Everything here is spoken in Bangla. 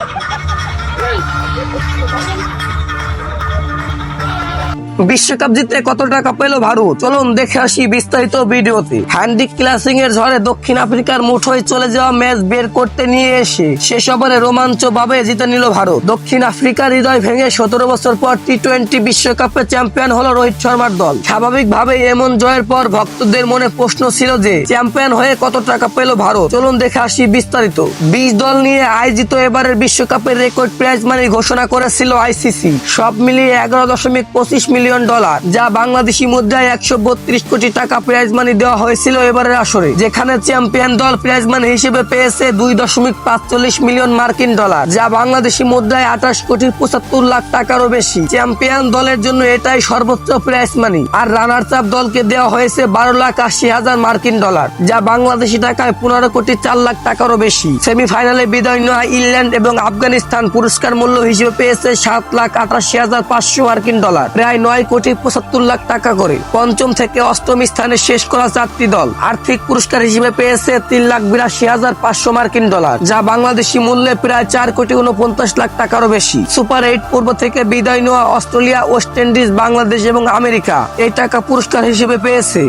Wait! বিশ্বকাপ জিতে কত টাকা পেল ভারত চলুন দেখে আসি বিস্তারিত ভিডিওতে। হ্যান্ডি ক্লাসিং এর ঝড়ে দক্ষিণ আফ্রিকার মুঠোয় চলে যাওয়া ম্যাচ বের করতে নিয়ে এসে শেষ ওভারে রোমাঞ্চ ভাবে জিতে নিল ভারত দক্ষিণ আফ্রিকার হৃদয় ভেঙে সতেরো বছর পর টি টোয়েন্টি বিশ্বকাপে চ্যাম্পিয়ন হলো রোহিত শর্মার দল। স্বাভাবিকভাবে এমন জয়ের পর ভক্তদের মনে প্রশ্ন ছিল যে, চ্যাম্পিয়ন হয়ে কত টাকা পেল ভারত চলুন দেখে আসি বিস্তারিত। বিশ দল নিয়ে আয়োজিত এবারের বিশ্বকাপের রেকর্ড প্রাইজ মানি ঘোষণা করেছিল আইসিসি। সব মিলিয়ে এগারো দশমিক পঁচিশ মিলিয়ন ডলার যা বাংলাদেশি মুদ্রায় একশো বত্রিশ কোটি টাকা প্রাইজ মানি দেওয়া হয়েছিল এবারের আসরে, যেখানে চ্যাম্পিয়ন দল প্রাইজ মানি হিসেবে পেয়েছে দুই দশমিক পাঁচচল্লিশ মিলিয়ন মার্কিন ডলার যা বাংলাদেশি মুদ্রায় আঠাশ কোটি পঁচাত্তর লাখ টাকারও বেশি। চ্যাম্পিয়ন দলের জন্য এটাই সর্বোচ্চ প্রাইজ মানি আর রানার চাপ দলকে দেওয়া হয়েছে বারো লাখ আশি হাজার মার্কিন ডলার যা বাংলাদেশি টাকায় পনেরো কোটি চার লাখ টাকারও বেশি। সেমিফাইনালে বিদায় নেওয়া ইংল্যান্ড এবং আফগানিস্তান পুরস্কার মূল্য হিসেবে পেয়েছে সাত লাখ আটাশি হাজার পাঁচশো মার্কিন ডলার প্রায় নয় কোটি পঁচাত্তর লাখ টাকা করে। পঞ্চম থেকে অষ্টম স্থানে শেষ করা চারটি দল। আর্থিক পুরস্কার হিসেবে পেয়েছে তিন লাখ বিরাশি হাজার পাঁচশো মার্কিন ডলার, যা বাংলাদেশি মূল্যে প্রায় চার কোটি উনপঞ্চাশ লাখ টাকারও বেশি। সুপার এইট পূর্ব থেকে বিদায় নেওয়া অস্ট্রেলিয়া, ওয়েস্ট ইন্ডিজ, বাংলাদেশ এবং আমেরিকা এই টাকা পুরস্কার হিসেবে পেয়েছে।